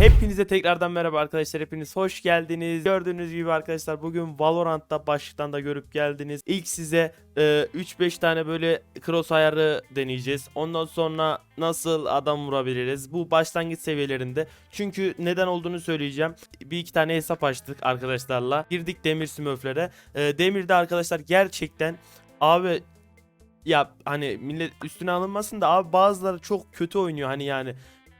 Hepinize tekrardan merhaba arkadaşlar. Hepiniz hoş geldiniz. Gördüğünüz gibi arkadaşlar bugün Valorant'ta başlıktan da görüp geldiniz. İlk size e, 3-5 tane böyle cross ayarı deneyeceğiz. Ondan sonra nasıl adam vurabiliriz? Bu başlangıç seviyelerinde. Çünkü neden olduğunu söyleyeceğim. Bir iki tane hesap açtık arkadaşlarla. Girdik Demir Smurf'lere. E, Demir'de arkadaşlar gerçekten abi ya hani millet üstüne alınmasın da abi bazıları çok kötü oynuyor hani yani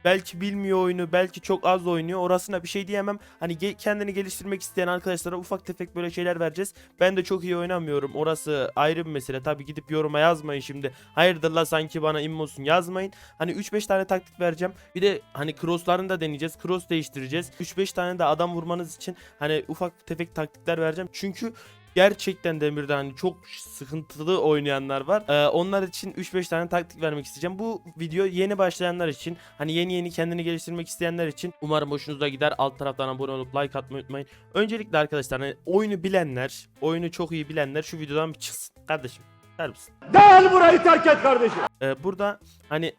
belki bilmiyor oyunu belki çok az oynuyor. Orasına bir şey diyemem. Hani ge- kendini geliştirmek isteyen arkadaşlara ufak tefek böyle şeyler vereceğiz. Ben de çok iyi oynamıyorum. Orası ayrı bir mesele. Tabi gidip yoruma yazmayın şimdi. Hayırdır la sanki bana immosun yazmayın. Hani 3-5 tane taktik vereceğim. Bir de hani crosslarını da deneyeceğiz. Cross değiştireceğiz. 3-5 tane de adam vurmanız için hani ufak tefek taktikler vereceğim. Çünkü gerçekten demirde hani çok sıkıntılı oynayanlar var. Ee, onlar için 3-5 tane taktik vermek isteyeceğim. Bu video yeni başlayanlar için hani yeni yeni kendini geliştirmek isteyenler için umarım hoşunuza gider. Alt taraftan abone olup like atmayı unutmayın. Öncelikle arkadaşlar hani oyunu bilenler, oyunu çok iyi bilenler şu videodan bir çıksın. Kardeşim, der misin? Gel burayı terk et kardeşim. Ee, burada hani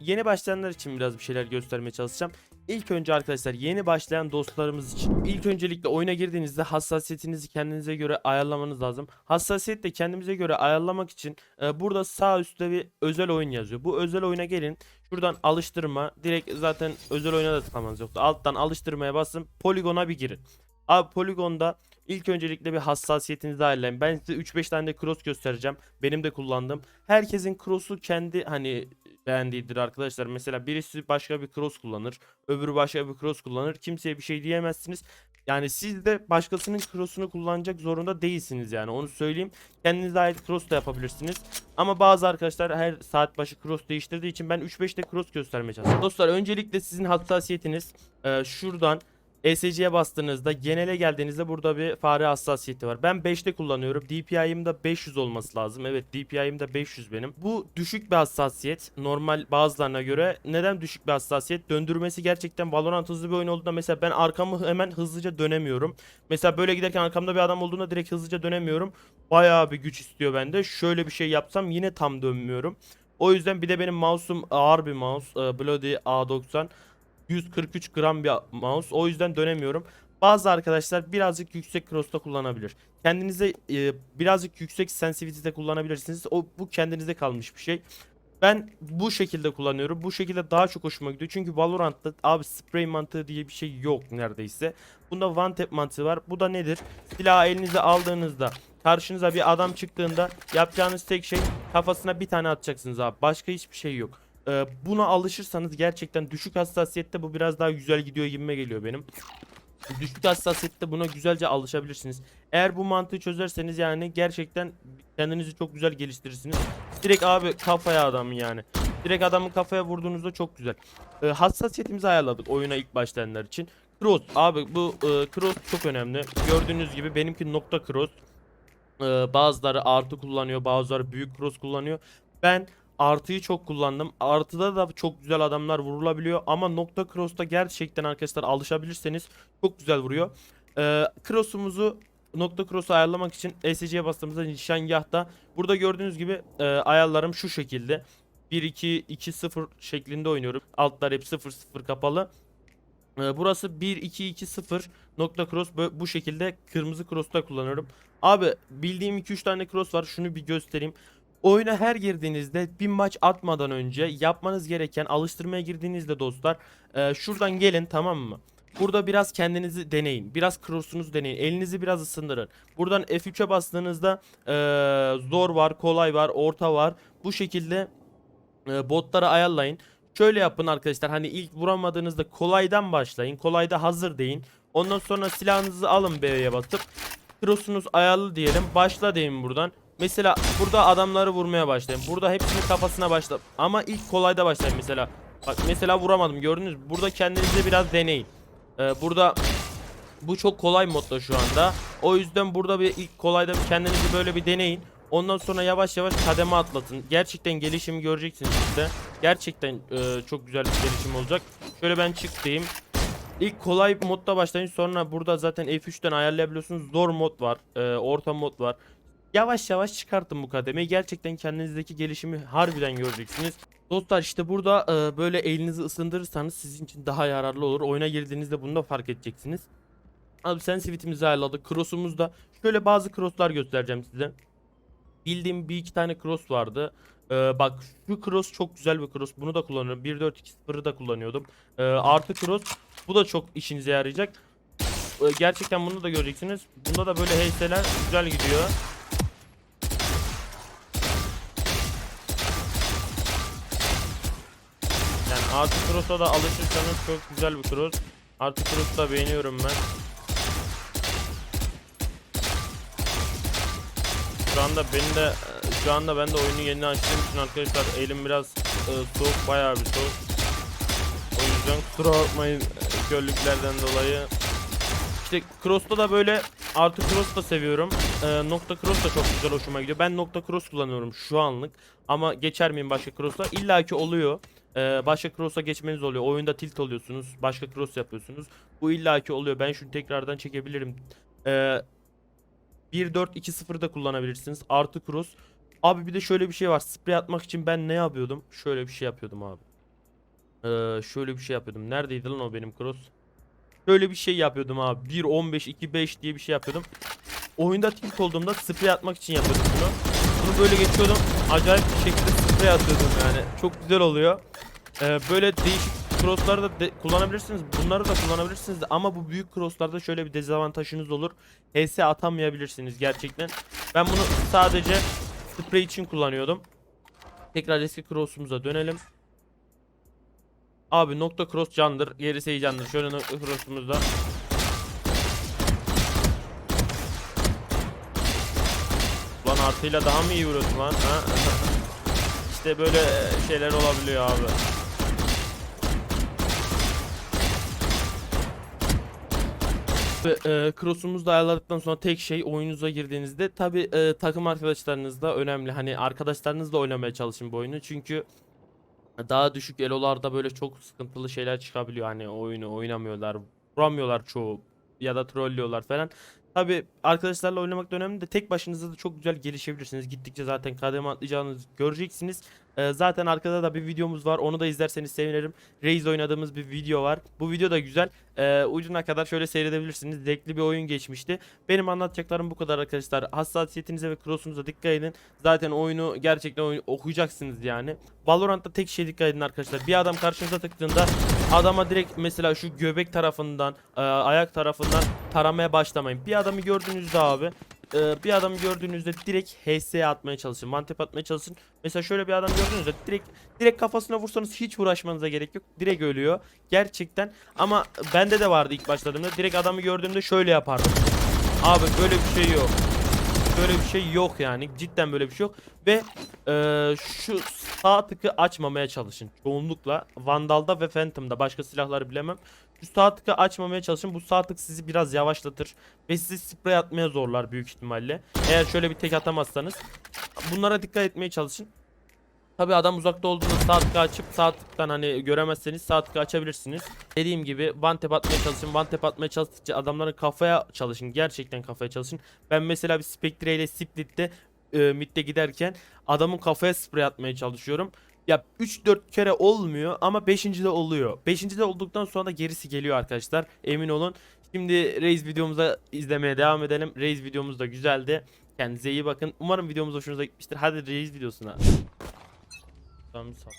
yeni başlayanlar için biraz bir şeyler göstermeye çalışacağım. İlk önce arkadaşlar yeni başlayan dostlarımız için ilk öncelikle oyuna girdiğinizde hassasiyetinizi kendinize göre ayarlamanız lazım. Hassasiyet de kendimize göre ayarlamak için e, burada sağ üstte bir özel oyun yazıyor. Bu özel oyuna gelin. Şuradan alıştırma. Direkt zaten özel oyuna da tıklamanız yoktu. Alttan alıştırmaya basın. Poligona bir girin. Abi poligonda ilk öncelikle bir hassasiyetinizi ayarlayın. Ben size 3-5 tane de cross göstereceğim. Benim de kullandığım. Herkesin cross'u kendi hani beğendiğidir arkadaşlar. Mesela birisi başka bir cross kullanır. Öbürü başka bir cross kullanır. Kimseye bir şey diyemezsiniz. Yani siz de başkasının cross'unu kullanacak zorunda değilsiniz yani. Onu söyleyeyim. Kendinize ait cross da yapabilirsiniz. Ama bazı arkadaşlar her saat başı cross değiştirdiği için ben 3-5 de cross göstermeye çalışıyorum. Dostlar öncelikle sizin hassasiyetiniz e, şuradan ESC'ye bastığınızda genele geldiğinizde burada bir fare hassasiyeti var. Ben 5'te kullanıyorum. DPI'm da 500 olması lazım. Evet DPI'm de 500 benim. Bu düşük bir hassasiyet. Normal bazılarına göre. Neden düşük bir hassasiyet? Döndürmesi gerçekten Valorant hızlı bir oyun olduğunda mesela ben arkamı hemen hızlıca dönemiyorum. Mesela böyle giderken arkamda bir adam olduğunda direkt hızlıca dönemiyorum. Bayağı bir güç istiyor bende. Şöyle bir şey yapsam yine tam dönmüyorum. O yüzden bir de benim mouse'um ağır bir mouse. e, Bloody A90. 143 gram bir mouse. O yüzden dönemiyorum. Bazı arkadaşlar birazcık yüksek cross'ta kullanabilir. Kendinize e, birazcık yüksek sensitivity'de kullanabilirsiniz. O bu kendinize kalmış bir şey. Ben bu şekilde kullanıyorum. Bu şekilde daha çok hoşuma gidiyor. Çünkü Valorant'ta abi spray mantığı diye bir şey yok neredeyse. Bunda one tap mantığı var. Bu da nedir? Silahı elinize aldığınızda karşınıza bir adam çıktığında yapacağınız tek şey kafasına bir tane atacaksınız abi. Başka hiçbir şey yok. Ee, buna alışırsanız gerçekten düşük hassasiyette bu biraz daha güzel gidiyor gibime geliyor benim. Düşük hassasiyette buna güzelce alışabilirsiniz. Eğer bu mantığı çözerseniz yani gerçekten kendinizi çok güzel geliştirirsiniz. Direkt abi kafaya adamı yani. Direkt adamın kafaya vurduğunuzda çok güzel. Ee, hassasiyetimizi ayarladık oyuna ilk başlayanlar için. Cross abi bu e, cross çok önemli. Gördüğünüz gibi benimki nokta cross. Ee, bazıları artı kullanıyor, bazıları büyük cross kullanıyor. Ben artıyı çok kullandım. Artıda da çok güzel adamlar vurulabiliyor ama nokta cross'ta gerçekten arkadaşlar alışabilirseniz çok güzel vuruyor. Ee, cross'umuzu nokta cross'u ayarlamak için ESC'ye bastığımızda nişangahta burada gördüğünüz gibi e, ayarlarım şu şekilde. 1-2-2-0 şeklinde oynuyorum. Altlar hep 0-0 kapalı. Ee, burası 1-2-2-0 nokta cross bu şekilde kırmızı cross'ta kullanıyorum. Abi bildiğim 2-3 tane cross var. Şunu bir göstereyim. Oyuna her girdiğinizde bir maç atmadan önce yapmanız gereken alıştırmaya girdiğinizde dostlar e, şuradan gelin tamam mı? Burada biraz kendinizi deneyin. Biraz cross'unuzu deneyin. Elinizi biraz ısındırın. Buradan F3'e bastığınızda e, zor var, kolay var, orta var. Bu şekilde e, botları ayarlayın. Şöyle yapın arkadaşlar. Hani ilk vuramadığınızda kolaydan başlayın. Kolayda hazır deyin. Ondan sonra silahınızı alın B'ye basıp cross'unuz ayarlı diyelim. Başla deyin buradan. Mesela burada adamları vurmaya başlayın. Burada hepsinin kafasına başla. Ama ilk kolayda başlayın mesela. Bak mesela vuramadım gördünüz? Burada kendinize biraz deneyin. Ee, burada bu çok kolay modda şu anda. O yüzden burada bir ilk kolayda kendinizi böyle bir deneyin. Ondan sonra yavaş yavaş kademe atlatın. Gerçekten gelişimi göreceksiniz işte. Gerçekten e, çok güzel bir gelişim olacak. Şöyle ben çık diyeyim. İlk kolay modda başlayın sonra burada zaten F3'ten ayarlayabiliyorsunuz. Zor mod var. e, orta mod var. Yavaş yavaş çıkartın bu kademeyi. Gerçekten kendinizdeki gelişimi harbiden göreceksiniz. Dostlar işte burada e, böyle elinizi ısındırırsanız sizin için daha yararlı olur. Oyuna girdiğinizde bunu da fark edeceksiniz. Abi sensitivity'mizi ayarladık. Cross'umuzda şöyle bazı cross'lar göstereceğim size. Bildiğim bir iki tane cross vardı. Ee, bak şu cross çok güzel bir cross. Bunu da kullanıyorum. 1.4.2.0'ı da kullanıyordum. Ee, artı cross. Bu da çok işinize yarayacak. Ee, gerçekten bunu da göreceksiniz. Bunda da böyle heyseler güzel gidiyor. Artı cross'a da alışırsanız çok güzel bir cross. Artı cross'u da beğeniyorum ben. Şu anda beni de şu anda ben de oyunu yeni açtığım için arkadaşlar elim biraz e, soğuk bayağı bir soğuk. O yüzden kusura bakmayın e, körlüklerden dolayı. İşte cross'ta da böyle artı cross da seviyorum. E, nokta cross da çok güzel hoşuma gidiyor. Ben nokta cross kullanıyorum şu anlık. Ama geçer miyim başka cross'a? İlla ki oluyor. E, başka cross'a geçmeniz oluyor. Oyunda tilt oluyorsunuz. Başka cross yapıyorsunuz. Bu illa ki oluyor. Ben şunu tekrardan çekebilirim. E, 1-4-2-0 da kullanabilirsiniz. Artı cross. Abi bir de şöyle bir şey var. Sprey atmak için ben ne yapıyordum? Şöyle bir şey yapıyordum abi. Ee, şöyle bir şey yapıyordum. Neredeydi lan o benim cross? Şöyle bir şey yapıyordum abi. 1-15-2-5 diye bir şey yapıyordum. Oyunda tilt olduğumda sprey atmak için yapıyordum bunu. Bunu böyle geçiyordum. Acayip bir şekilde sprey atıyordum yani. Çok güzel oluyor. Ee, böyle değişik crossları da de- kullanabilirsiniz. Bunları da kullanabilirsiniz ama bu büyük crosslarda şöyle bir dezavantajınız olur. HS atamayabilirsiniz gerçekten. Ben bunu sadece sprey için kullanıyordum. Tekrar eski cross'umuza dönelim. Abi nokta cross candır. Gerisi heyecandır. Şöyle nokta cross'umuzda. Lan artıyla daha mı iyi vuruyorsun lan? Ha? işte böyle şeyler olabiliyor abi. E, da ayarladıktan sonra tek şey oyununuza girdiğinizde tabi takım arkadaşlarınız da önemli. Hani arkadaşlarınızla oynamaya çalışın bu oyunu. Çünkü daha düşük elolarda böyle çok sıkıntılı şeyler çıkabiliyor. Hani oyunu oynamıyorlar, vuramıyorlar çoğu ya da trollüyorlar falan. Tabi arkadaşlarla oynamak da önemli de tek başınıza da çok güzel gelişebilirsiniz. Gittikçe zaten kademe atlayacağınızı göreceksiniz. E, zaten arkada da bir videomuz var. Onu da izlerseniz sevinirim. Raze oynadığımız bir video var. Bu video da güzel. E, ucuna kadar şöyle seyredebilirsiniz. Zevkli bir oyun geçmişti. Benim anlatacaklarım bu kadar arkadaşlar. Hassasiyetinize ve cross'unuza dikkat edin. Zaten oyunu gerçekten oyun okuyacaksınız yani. Valorant'ta tek şey dikkat edin arkadaşlar. Bir adam karşınıza tıktığında adama direkt mesela şu göbek tarafından, e, ayak tarafından taramaya başlamayın. Bir adamı gördüğünüzde abi e, bir adamı gördüğünüzde direkt HS'ye atmaya çalışın. Mantep atmaya çalışın. Mesela şöyle bir adam gördüğünüzde direkt direkt kafasına vursanız hiç uğraşmanıza gerek yok. Direkt ölüyor. Gerçekten. Ama bende de vardı ilk başladığımda. Direkt adamı gördüğümde şöyle yapardım. Abi böyle bir şey yok. Böyle bir şey yok yani. Cidden böyle bir şey yok. Ve e, şu sağ tıkı açmamaya çalışın. Çoğunlukla Vandal'da ve Phantom'da. Başka silahları bilemem. Şu sağ tıkı açmamaya çalışın. Bu sağ tık sizi biraz yavaşlatır. Ve sizi sprey atmaya zorlar büyük ihtimalle. Eğer şöyle bir tek atamazsanız. Bunlara dikkat etmeye çalışın. Tabi adam uzakta olduğunda sağ tıkı açıp sağ tıktan hani göremezseniz sağ tıkı açabilirsiniz. Dediğim gibi one tap atmaya çalışın. One tap atmaya çalıştıkça adamların kafaya çalışın. Gerçekten kafaya çalışın. Ben mesela bir Spectre ile Split'te e, midde giderken adamın kafaya sprey atmaya çalışıyorum. Ya 3-4 kere olmuyor ama 5. de oluyor. 5. de olduktan sonra da gerisi geliyor arkadaşlar. Emin olun. Şimdi Raze videomuza izlemeye devam edelim. Raze videomuz da güzeldi. Kendinize iyi bakın. Umarım videomuz hoşunuza gitmiştir. Hadi Raze videosuna. Tamam sağ.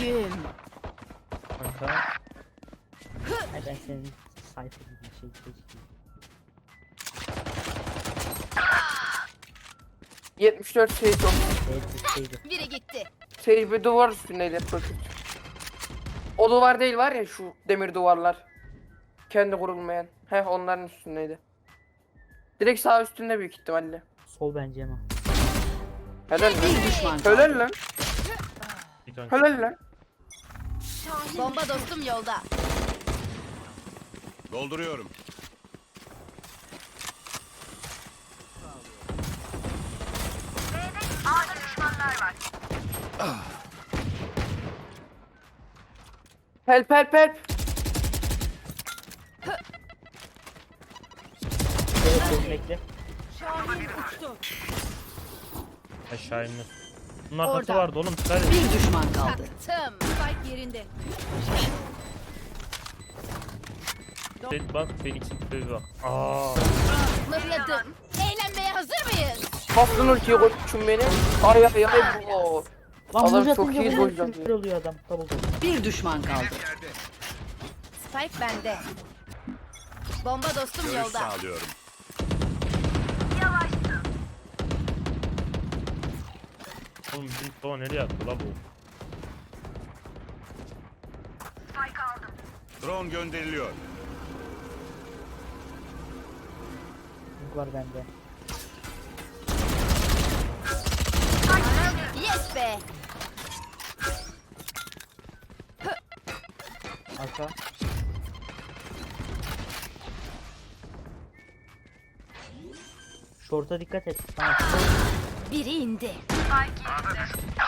Gün. Kanka. Ay ben senin sayfa gibi bir şey seçtim. 74 şey çok. Evet bir şeydi. Biri gitti. Şey bir duvar üstündeydi profil. O duvar değil var ya şu demir duvarlar. Kendi kurulmayan. Heh onların üstündeydi. Direkt sağ üstünde büyük ihtimalle. Sol bence ama. Helal lan. Helal lan. Helal lan. Bomba dostum yolda. Dolduruyorum. Help help help. Bekle. Şahin uçtu. Aşağı inme. Bunun arkası Orada. vardı oğlum. Çıkar. Bir düşman kaldı. Taktım. Spike yerinde. Sen bak Phoenix'in tipi bak. Aa. Mırladım. Eğlenmeye hazır mıyız? Bastın ultiye koçum beni. Ay ay ay. bu. Lan Adam çok atınca iyi sinir oluyor adam. Bir düşman kaldı. Spike bende. Bomba dostum Görüş yolda. sağlıyorum. Oğlum bizim Tova nereye attı la bu? Drone gönderiliyor. Link var bende. Yes be. Arka. Short'a dikkat et. Tamam. Biri indi.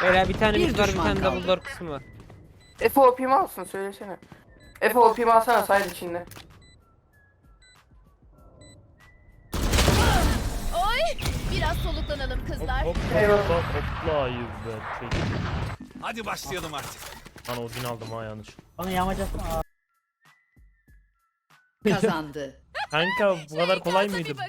Böyle bir tane Bir mid var bir düşman tane kaldı. double door kısmı var. Efe OP'mi alsın söylesene. Efe OP'mi alsana side içinde. Oy! Biraz soluklanalım Hop kızlar. hop Eyvallah. hopla hoplayız be. Şey. Hadi başlayalım artık. Lan Odin aldım ha yanlış. Bana yağmacasın. Aa. Kazandı. Kanka bu kadar kolay mıydı be?